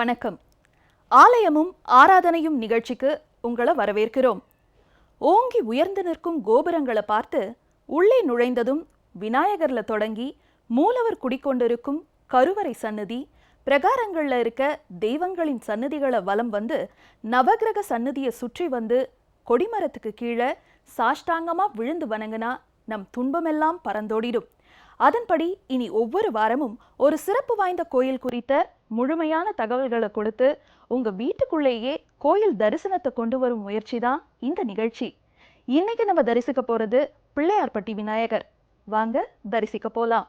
வணக்கம். ஆலயமும் ஆராதனையும் நிகழ்ச்சிக்கு உங்களை வரவேற்கிறோம். ஓங்கி உயர்ந்து நிற்கும் கோபுரங்களை பார்த்து உள்ளே நுழைந்ததும் விநாயகர்ல தொடங்கி மூலவர் குடிக்கொண்டிருக்கும் கருவறை சன்னதி பிரகாரங்கள்ல இருக்க தெய்வங்களின் சன்னதிகளை வலம் வந்து நவகிரக சன்னதியை சுற்றி வந்து கொடிமரத்துக்கு கீழே சாஷ்டாங்கமா விழுந்து வணங்கினா நம் துன்பமெல்லாம் பறந்தோடிடும். அதன்படி இனி ஒவ்வொரு வாரமும் ஒரு சிறப்பு வாய்ந்த கோயில் குறித்த முழுமையான தகவல்களை கொடுத்து உங்க வீட்டுக்குள்ளேயே கோயில் தரிசனத்தை கொண்டு வரும் முயற்சி தான் இந்த நிகழ்ச்சி. இன்னைக்கு நம்ம தரிசிக்க போறது பிள்ளையார்பட்டி விநாயகர். வாங்க தரிசிக்க போலாம்.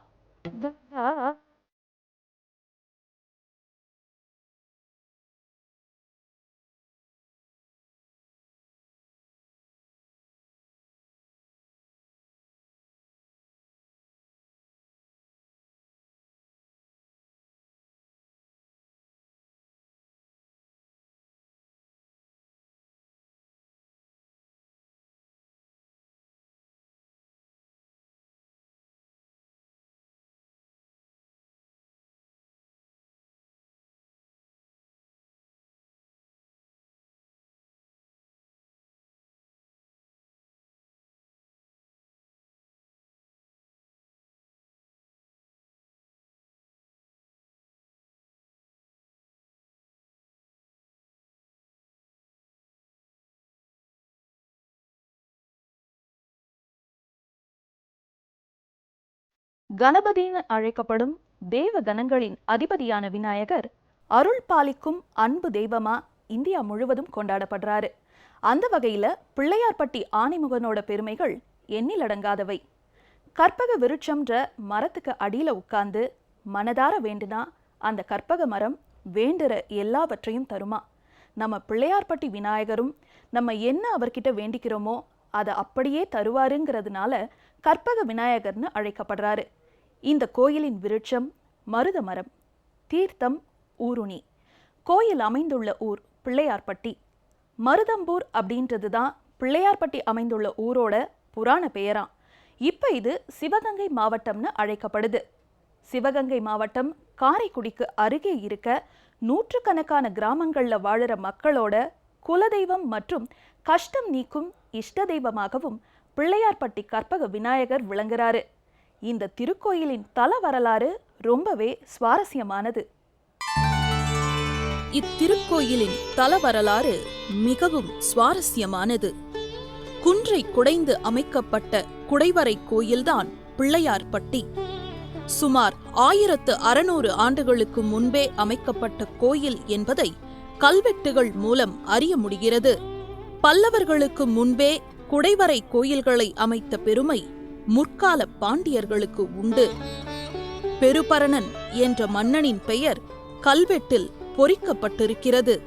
கணபதின்னு அழைக்கப்படும் தேவ கணங்களின் அதிபதியான விநாயகர் அருள் பாலிக்கும் அன்பு தெய்வமா இந்தியா முழுவதும் கொண்டாடப்படுறாரு. அந்த வகையில பிள்ளையார்பட்டி ஆணிமுகனோட பெருமைகள் எண்ணிலடங்காதவை கற்பக விருட்சம்ன்ற மரத்துக்கு அடியில உட்கார்ந்து மனதார வேண்டுனா அந்த கற்பக மரம் வேண்டுற எல்லாவற்றையும் தருமா. நம்ம பிள்ளையார்பட்டி விநாயகரும் நம்ம என்ன அவர்கிட்ட வேண்டிக்கிறோமோ அதை அப்படியே தருவாருங்கிறதுனால கற்பக விநாயகர்னு அழைக்கப்படுறாரு. இந்த கோயிலின் விருட்சம் மருத மரம் தீர்த்தம் ஊருணி. கோயில் அமைந்துள்ள ஊர் பிள்ளையார்பட்டி. மருதம்பூர் அப்படின்றது தான் பிள்ளையார்பட்டி அமைந்துள்ள ஊரோட புராண பெயராம் இப்போ இது சிவகங்கை மாவட்டம்னு அழைக்கப்படுது. சிவகங்கை மாவட்டம் காரைக்குடிக்கு அருகே இருக்க நூற்றுக்கணக்கான கிராமங்களில் வாழுற மக்களோட குலதெய்வம் மற்றும் கஷ்டம் நீக்கும் இஷ்ட தெய்வமாகவும் பிள்ளையார்பட்டி கற்பக விநாயகர் விளங்குறாரு. இந்த திருக்கோயிலின் தல வரலாறு ரொம்பவே சுவாரஸ்யமானது. இத்திருக்கோயிலின் தல வரலாறு மிகவும் சுவாரஸ்யமானது. குன்றை குடைந்து அமைக்கப்பட்ட குடைவரை கோயில்தான் பிள்ளையார்பட்டி சுமார் ஆயிரத்து அறுநூறு ஆண்டுகளுக்கு முன்பே அமைக்கப்பட்ட கோயில் என்பதை கல்வெட்டுகள் மூலம் அறிய முடிகிறது. பல்லவர்களுக்கு முன்பே குடைவரை கோயில்களை அமைத்த பெருமை முற்கால பாண்டியர்களுக்கு உண்டு. பெருபரணன் என்ற மன்னனின் பெயர் கல்வெட்டில் பொறிக்கப்பட்டிருக்கிறது.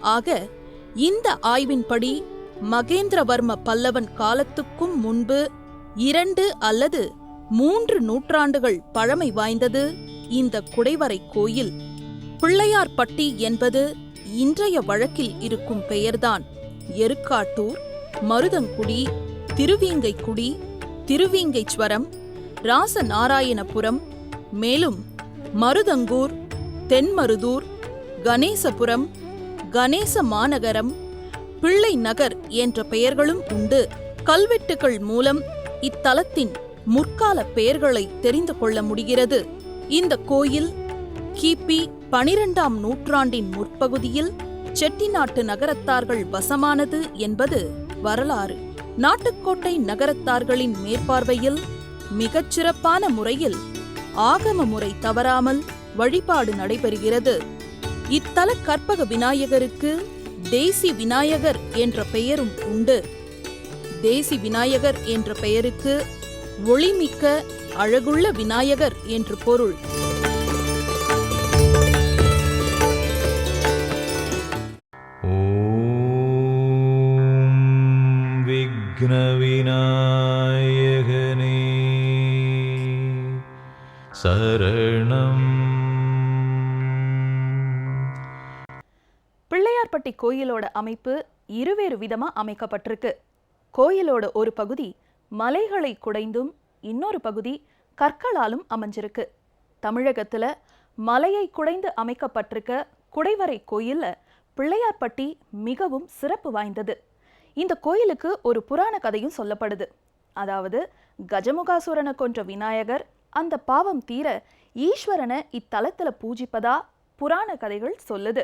ஆக இந்த ஆய்வின்படி மகேந்திரவர்ம பல்லவன் காலத்துக்கும் முன்பு இரண்டு அல்லது மூன்று நூற்றாண்டுகள் பழமை வாய்ந்தது இந்த குடைவரை கோயில். பிள்ளையார்பட்டி என்பது இன்றைய வழக்கில் இருக்கும் பெயர்தான். எருக்காட்டூர் மருதங்குடி திருவீங்கைக்குடி திருவீங்கைச்சுவரம் ராசநாராயணபுரம் மேலும் மருதங்கூர் தென்மருதூர் கணேசபுரம் கணேச மாநகரம் பிள்ளை நகர் என்ற பெயர்களும் உண்டு. கல்வெட்டுகள் மூலம் இத்தலத்தின் முற்கால பெயர்களை தெரிந்து கொள்ள முடிகிறது. இந்த கோயில் கிபி பனிரெண்டாம் நூற்றாண்டின் முற்பகுதியில் செட்டிநாட்டு நகரத்தார்கள் வசமானது என்பது வரலாறு. நாட்டுக்கோட்டை நகரத்தார்களின் மேற்பார்வையில் மிகச்சிறப்பான முறையில் ஆகம முறை தவறாமல் வழிபாடு நடைபெறுகிறது. இத்தல கற்பக விநாயகருக்கு தேசி விநாயகர் என்ற பெயரும் உண்டு. தேசி விநாயகர் என்ற பெயருக்கு ஒளிமிக்க அழகுள்ள விநாயகர் என்று பொருள். கோயிலோட அமைப்பு இருவேறு விதமா அமைக்கப்பட்டிருக்கு. கோயிலோட ஒரு பகுதி மலைகளை குடைந்தும் இன்னொரு பகுதி கற்களாலும் அமைஞ்சிருக்கு. தமிழகத்துல மலையை குடைந்து அமைக்கப்பட்டிருக்க குடைவரை கோயில்ல பிள்ளையார்பட்டி மிகவும் சிறப்பு வாய்ந்தது. இந்த கோயிலுக்கு ஒரு புராண கதையும் சொல்லப்படுது. அதாவது கஜமுகாசுரனை கொன்ற விநாயகர் அந்த பாவம் தீர ஈஸ்வரனை இத்தலத்துல பூஜிப்பதா புராண கதைகள் சொல்லுது.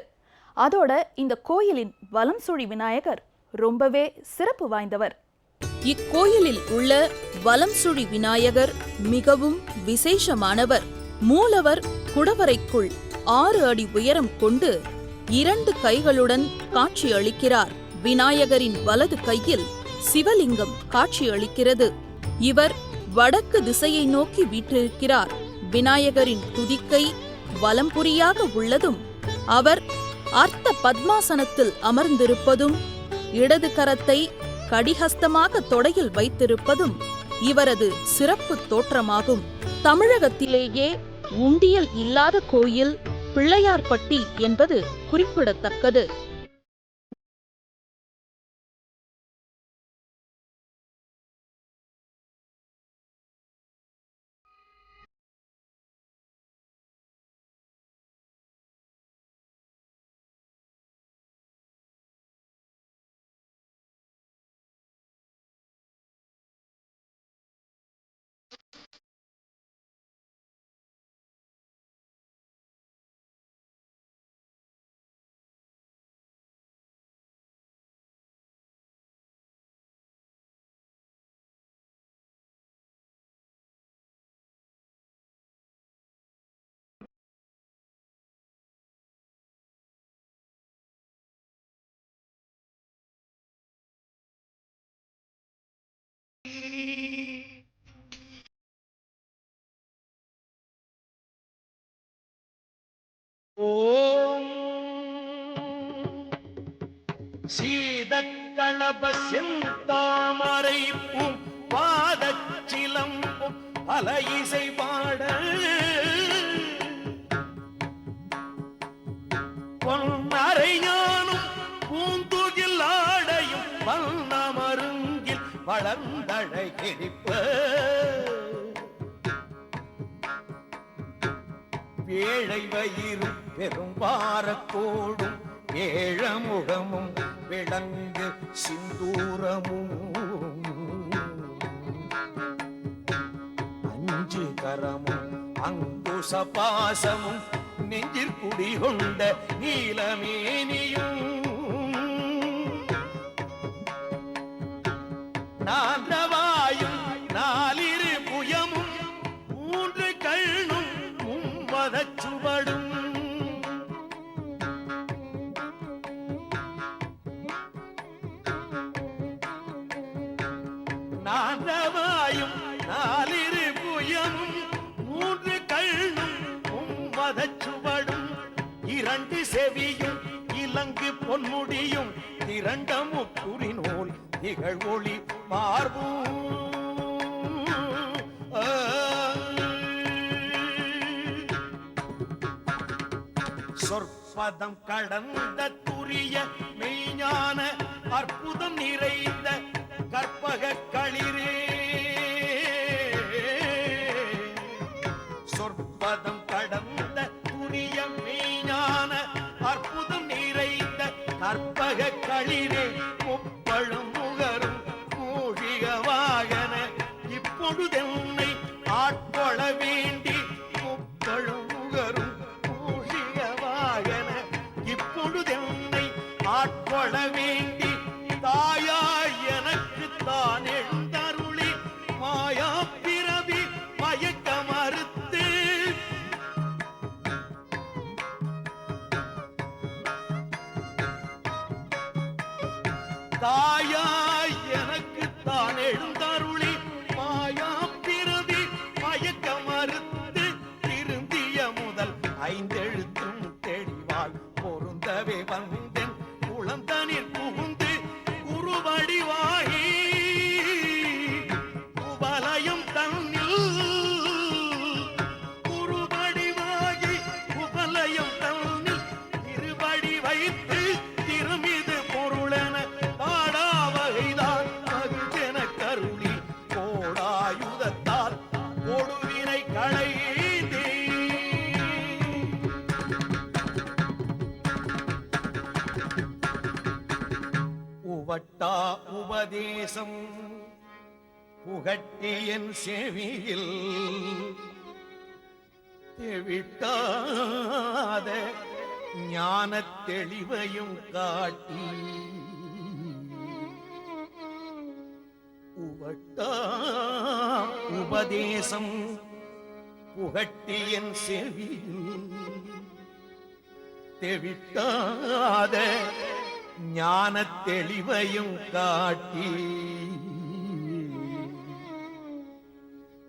அதோட இந்த கோயிலின் வலம் சுழி விநாயகர் ரொம்பவே சிறப்பு வாய்ந்தவர். இக்கோயிலில் உள்ள வலம் சுழி விநாயகர் மிகவும் விசேஷமானவர். மூலவர் குடவரைக்குள் ஆறு அடி உயரம் கொண்டு இரண்டு கைகளுடன் காட்சியளிக்கிறார். விநாயகரின் வலது கையில் சிவலிங்கம் காட்சியளிக்கிறது. இவர் வடக்கு திசையை நோக்கி வீற்றிருக்கிறார். விநாயகரின் துதிக்கை வலம்புரியாக உள்ளதும் அவர் அர்த்த பத்மாசனத்தில் அமர்ந்திருப்பதும் இடது கரத்தை கடிஹஸ்தமாக தொடையில் வைத்திருப்பதும் இவரது சிறப்பு தோற்றமாகும். தமிழகத்திலேயே உண்டியல் இல்லாத கோயில் பிள்ளையார்பட்டி என்பது குறிப்பிடத்தக்கது. ஓம் சீதக்களப செந்தாமரை பூம் பாதச்சிலம்பும் பல இசை வளர்ந்தழகிடிப்ப வேளை வயிறு பெரும்பாரக்கோடும் ஏழமுகமும் விளங்கு சிந்தூரமும். அஞ்சு கரமும் அங்குச பாசமும் நெஞ்சில் குடிகொண்ட நீலமேனியும். நான்றவாயும் செவியும் இலங்கு பொன்முடியும் திரண்ட முக்குறி நூல் திகழ் மார்பும். சொற்பதம் கடந்த துரிய மெய்ஞான அற்புதம் நிறைந்த கற்பக களிரே. கற்பக உபதேசம் புகட்டியன் செவியில் தெவிட்டாத ஞான தெளிவையும் காட்டி உவட்டா உபதேசம் புகட்டியன் செவியில் தெவிட்டாத ஞான தெளிவையும் காட்டி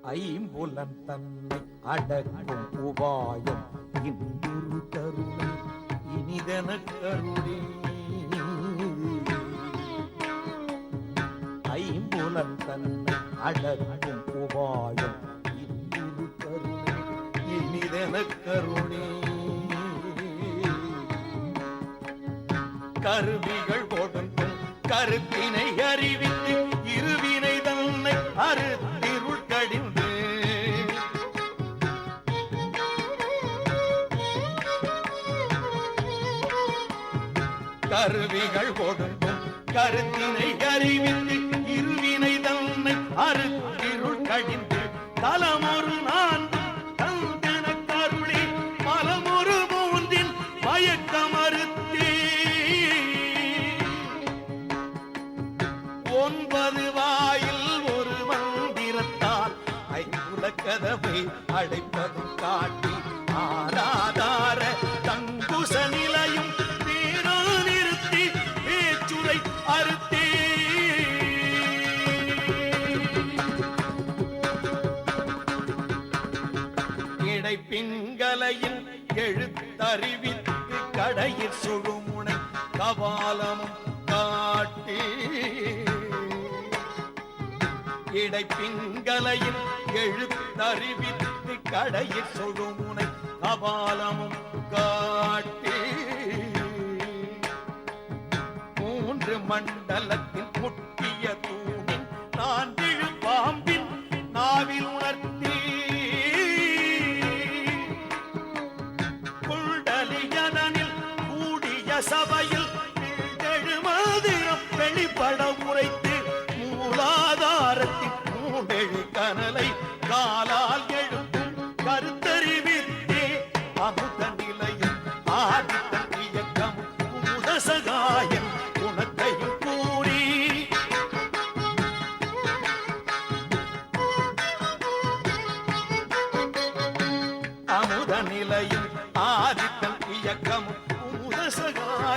ஐம்புலன் தன்னை அடக்கும் உபாயம் இன்புறு கருணை இனிதன கருணை. ஐம்புலன் தன்னை அடக்கும் உபாயம் இன்புறு கருணை இனிதன கருணை. கருவிகள் கொடுக்கும் கருத்தினை அறிவித்து இருவினை தன்னை அறுத்திருள் கடிந்து. கருவிகள் கொடுக்கும் கருத்தினை அறிவித்து மண்டலத்தின்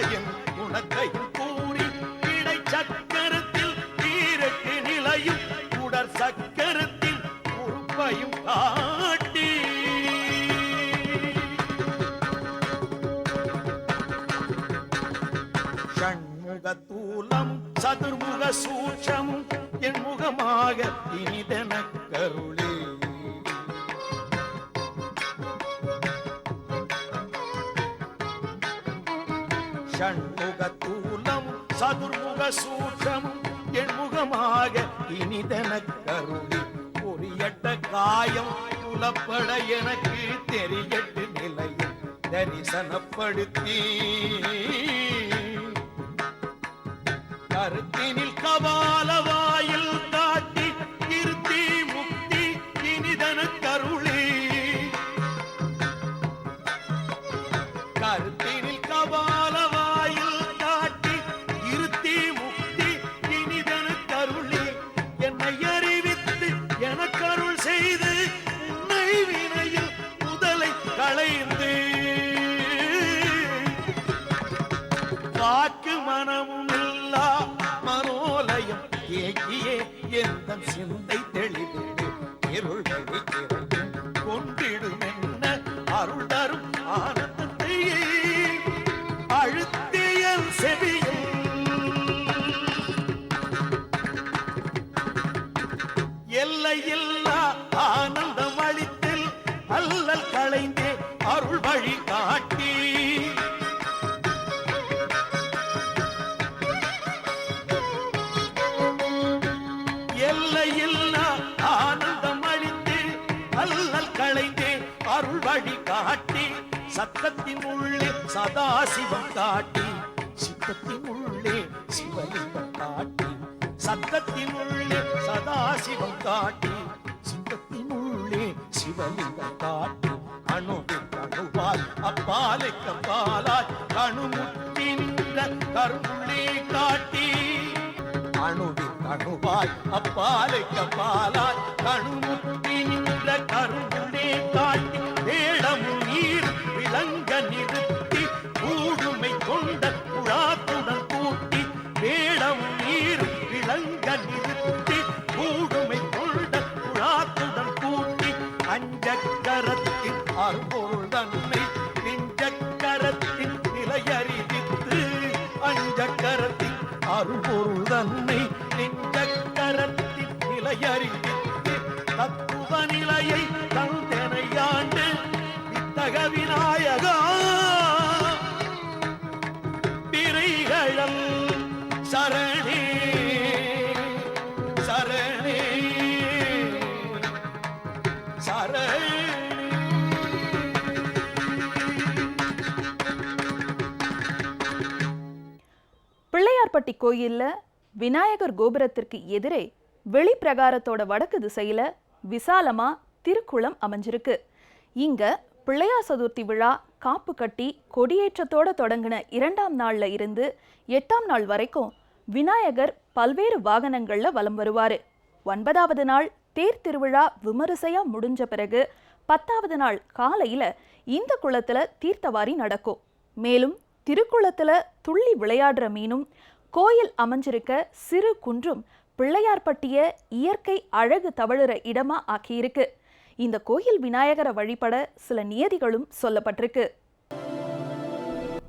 உதசகாயன் குணத்தையும் கருத்தினில் கபால வாயில் எல்லையில்லா ஆனந்தம் அளித்தில் அல்லல் களைந்தே அருள் வழி காட்டி. எல்லையில்லா ஆனந்தம் அளித்து அல்லல் களைந்தே அருள் வழி காட்டி. சத்தத்தின் உள்ளே சதாசிவம் காட்டி. சித்தத்தின் உள்ளே சிவம் காட்டி சித்தத்தின் உள்ளே சிவலிங்கம் காட்டி அணுவின் அணுவாய் அப்பாலை கப்பாலாய் கணுமுற்றி நின்ற கருமுள்ளே காட்டி. அணுவின் அணுவாய் அப்பாலைக்கு பாலாய் கணுமுற்றி நிலையை தந்தனையாண்டு இத்தக விநாயகா. பிறைகளம் சரணி சரணி. பிள்ளையார்பட்டி கோயில்ல விநாயகர் கோபுரத்திற்கு எதிரே வெளிப்பிரகாரத்தோட வடக்கு திசையில விசாலமா திருக்குளம் அமைஞ்சிருக்கு. இங்க பிள்ளையார் சதுர்த்தி விழா காப்பு கட்டி கொடியேற்றத்தோட தொடங்கின இரண்டாம் நாள்ல இருந்து எட்டாம் நாள் வரைக்கும் விநாயகர் பல்வேறு வாகனங்கள்ல வலம் வருவாரு. ஒன்பதாவது நாள் தேர் திருவிழா விமரிசையா முடிஞ்ச பிறகு பத்தாவது நாள் காலையில இந்த குளத்துல தீர்த்தவாரி நடக்கும். மேலும் திருக்குளத்துல துள்ளி விளையாடுற மீனும் கோயில் அமைஞ்சிருக்க சிறு குன்றும் பிள்ளையார்பட்டிய இயற்கை அழகு தவழுற இடமா ஆக்கியிருக்கு. இந்த கோயில் விநாயகரை வழிபட சில நியதிகளும் சொல்லப்பட்டிருக்கு.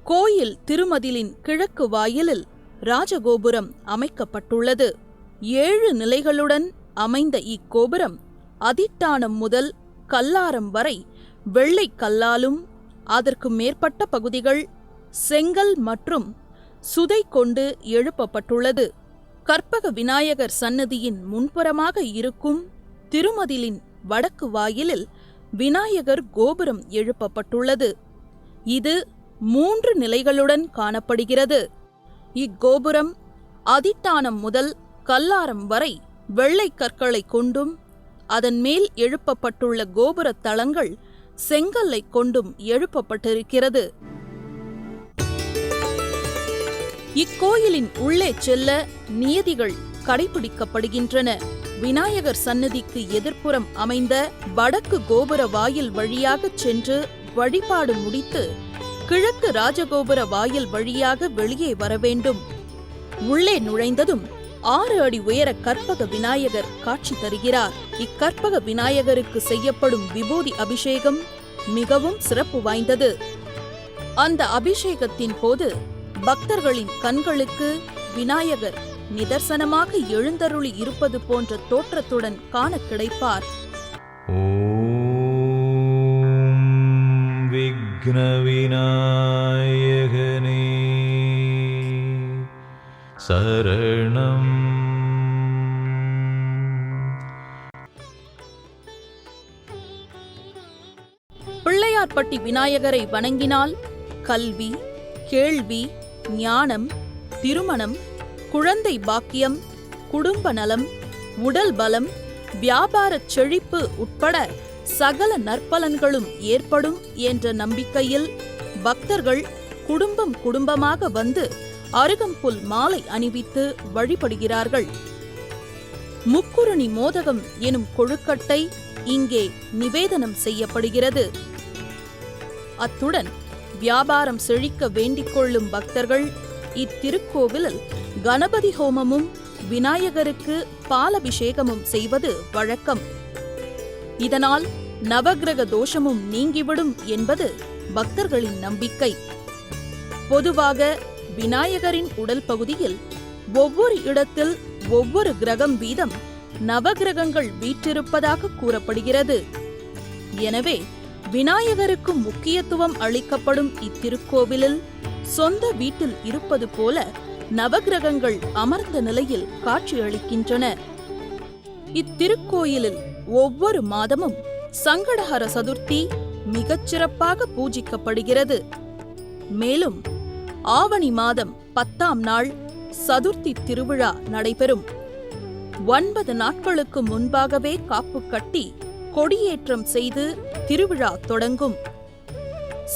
கோயில் திருமதிலின் கிழக்கு வாயிலில் ராஜகோபுரம் அமைக்கப்பட்டுள்ளது. ஏழு நிலைகளுடன் அமைந்த இக்கோபுரம் அதிட்டானம் முதல் கல்லாரம் வரை வெள்ளை கல்லாலும் அதற்கு மேற்பட்ட பகுதிகள் செங்கல் மற்றும் சுதை கொண்டு எழுப்பப்பட்டுள்ளது. கற்பக விநாயகர் சன்னதியின் முன்புறமாக இருக்கும் திருமதிலின் வடக்கு வாயிலில் விநாயகர் கோபுரம் எழுப்பப்பட்டுள்ளது. இது மூன்று நிலைகளுடன் காணப்படுகிறது. இக்கோபுரம் அதிட்டானம் முதல் கல்லாரம் வரை வெள்ளை கற்களை கொண்டும் அதன் மேல் எழுப்பப்பட்டுள்ள கோபுரத் தளங்கள் செங்கல்லை கொண்டும் எழுப்பப்பட்டிருக்கிறது. இக்கோயிலின் உள்ளே செல்ல நியதிகள் கடைபிடிக்கப்படுகின்றன. விநாயகர் சன்னதிக்கு எதிர்ப்புறம் அமைந்த வடக்கு கோபுர வாயில் வழியாகச் சென்று வழிபாடு முடித்து கிழக்கு ராஜகோபுர வாயில் வழியாக வெளியே வர வேண்டும். உள்ளே நுழைந்ததும் ஆறு அடி உயர கற்பக விநாயகர் காட்சி தருகிறார். இக்கற்பக விநாயகருக்கு செய்யப்படும் விபூதி அபிஷேகம் மிகவும் சிறப்பு வாய்ந்தது. அந்த அபிஷேகத்தின் போது பக்தர்களின் கண்களுக்கு விநாயகர் நிதர்சனமாக எழுந்தருளி இருப்பது போன்ற தோற்றத்துடன் காண கிடைப்பார். விக்ன விநாயகனே சரணம். பிள்ளையார்பட்டி விநாயகரை வணங்கினால் கல்வி கேள்வி ஞானம் திருமணம் குழந்தை பாக்கியம் குடும்ப நலம் உடல் பலம் வியாபாரச் செழிப்பு உட்பட சகல நற்பலன்களும் ஏற்படும் என்ற நம்பிக்கையில் பக்தர்கள் குடும்பம் குடும்பமாக வந்து அருகம்புல் மாலை அணிவித்து வழிபடுகிறார்கள். முக்குருணி மோதகம் எனும் கொழுக்கட்டை இங்கே நிவேதனம் செய்யப்படுகிறது. அத்துடன் வியாபாரம் செழிக்க வேண்டிக் கொள்ளும் பக்தர்கள் இத்திருக்கோவிலில் கணபதி ஹோமமும் விநாயகருக்கு பாலபிஷேகமும் செய்வது வழக்கம். இதனால் நவகிரக தோஷமும் நீங்கிவிடும் என்பது பக்தர்களின் நம்பிக்கை. பொதுவாக விநாயகரின் உடல் பகுதியில் ஒவ்வொரு இடத்தில் ஒவ்வொரு கிரகம் வீதம் நவகிரகங்கள் வீற்றிருப்பதாக கூறப்படுகிறது. எனவே விநாயகருக்கு முக்கியத்துவம் அளிக்கப்படும் இத்திருக்கோவிலில் சொந்த வீட்டில் இருப்பது போல நவகிரகங்கள் அமர்ந்த நிலையில் காட்சியளிக்கின்றன. இத்திருக்கோயிலில் ஒவ்வொரு மாதமும் சங்கடஹர சதுர்த்தி மிகச் சிறப்பாக பூஜிக்கப்படுகிறது. மேலும் ஆவணி மாதம் பத்தாம் நாள் சதுர்த்தி திருவிழா நடைபெறும். ஒன்பது நாட்களுக்கு முன்பாகவே காப்பு கட்டி கொடியேற்றம் செய்து திருவிழா தொடங்கும்.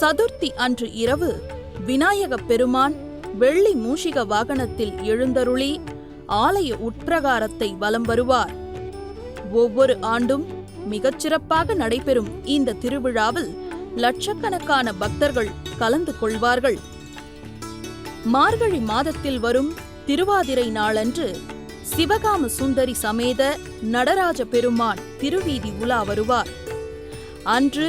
சதுர்த்தி அன்று இரவு விநாயகப் பெருமான் வெள்ளி மூஷிக வாகனத்தில் எழுந்தருளி ஆலய உட்பிரகாரத்தை வலம் வருவார். ஒவ்வொரு ஆண்டும் மிகச்சிறப்பாக நடைபெறும் இந்த திருவிழாவில் லட்சக்கணக்கான பக்தர்கள் கலந்து கொள்வார்கள். மார்கழி மாதத்தில் வரும் திருவாதிரை நாளன்று சிவகாம சுந்தரி சமேத நடராஜ பெருமான் திருவீதி உலா வருவார். அன்று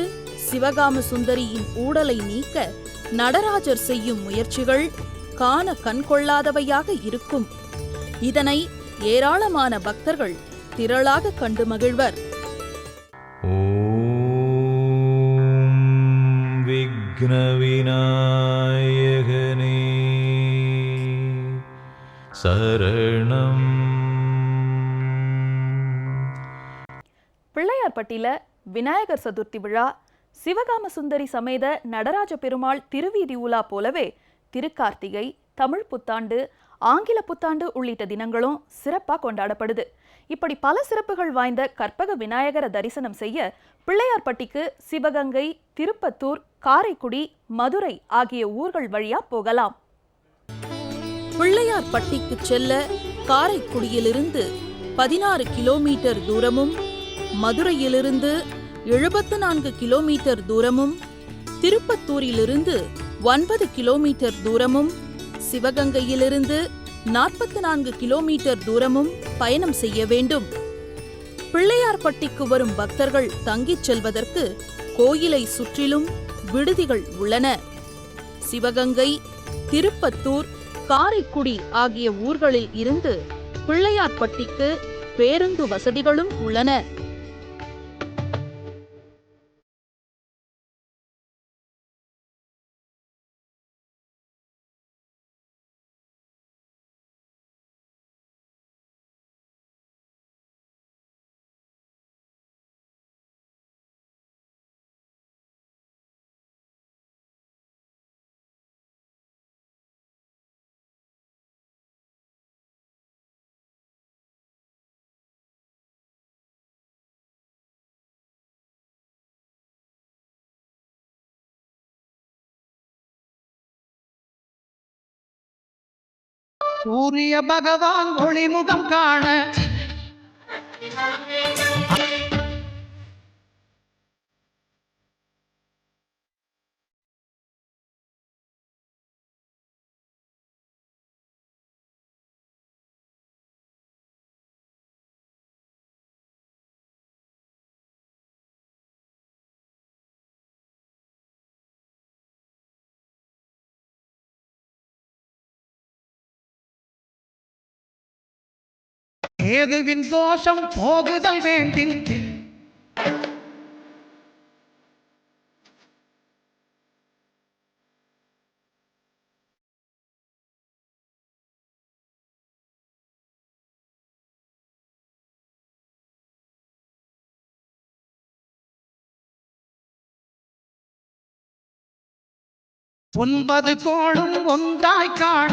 சிவகாம சுந்தரியின் ஊடலை நீக்க நடராஜர் செய்யும் முயற்சிகள் காண கண்கொள்ளாதவையாக இருக்கும். இதனை ஏராளமான பக்தர்கள் திரளாக கண்டு மகிழ்வர். விக்னவிநாயகனே சரண பிள்ளையார்பட்டியில விநாயகர் சதுர்த்தி விழா சிவகாம சுந்தரி சமேத நடராஜ பெருமாள் திருவீதி உலா போலவே திருக்கார்த்திகை தமிழ் புத்தாண்டு ஆங்கில புத்தாண்டு உள்ளிட்ட தினங்களும் சிறப்பாக கொண்டாடப்படுது. இப்படி பல சிறப்புகள் வாய்ந்த கற்பக விநாயகரை தரிசனம் செய்ய பிள்ளையார்பட்டிக்கு சிவகங்கை திருப்பத்தூர் காரைக்குடி மதுரை ஆகிய ஊர்கள் வழியா போகலாம். பிள்ளையார்பட்டிக்கு செல்ல காரைக்குடியிலிருந்து பதினாறு கிலோமீட்டர் தூரமும் மதுரையிலிருந்து எழுபத்து நான்கு கிலோமீட்டர் தூரமும் திருப்பத்தூரிலிருந்து ஒன்பது கிலோமீட்டர் தூரமும் சிவகங்கையிலிருந்து நாற்பத்து நான்கு கிலோமீட்டர் தூரமும் பயணம் செய்ய வேண்டும். பிள்ளையார்பட்டிக்கு வரும் பக்தர்கள் தங்கிச் செல்வதற்கு கோயிலை சுற்றிலும் விடுதிகள் உள்ளன. சிவகங்கை திருப்பத்தூர் காரைக்குடி ஆகிய ஊர்களில் இருந்து பிள்ளையார்பட்டிக்கு பேருந்து வசதிகளும் உள்ளன. சூரிய பகவான் ஒளிமுகம் காண. கேதுவின் தோஷம் போகுதல் வேண்டின் ஒன்பது கோளும் ஒன்றாய் காண.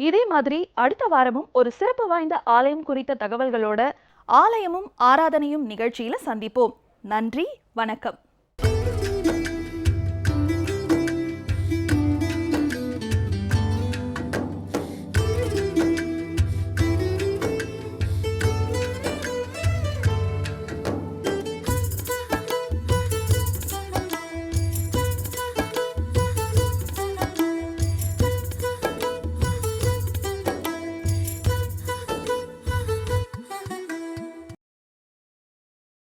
இதே மாதிரி அடுத்த வாரமும் ஒரு சிறப்பு வாய்ந்த ஆலயம் குறித்த தகவல்களோட ஆலயமும் ஆராதனையும் நிகழ்ச்சியில சந்திப்போம். நன்றி வணக்கம்.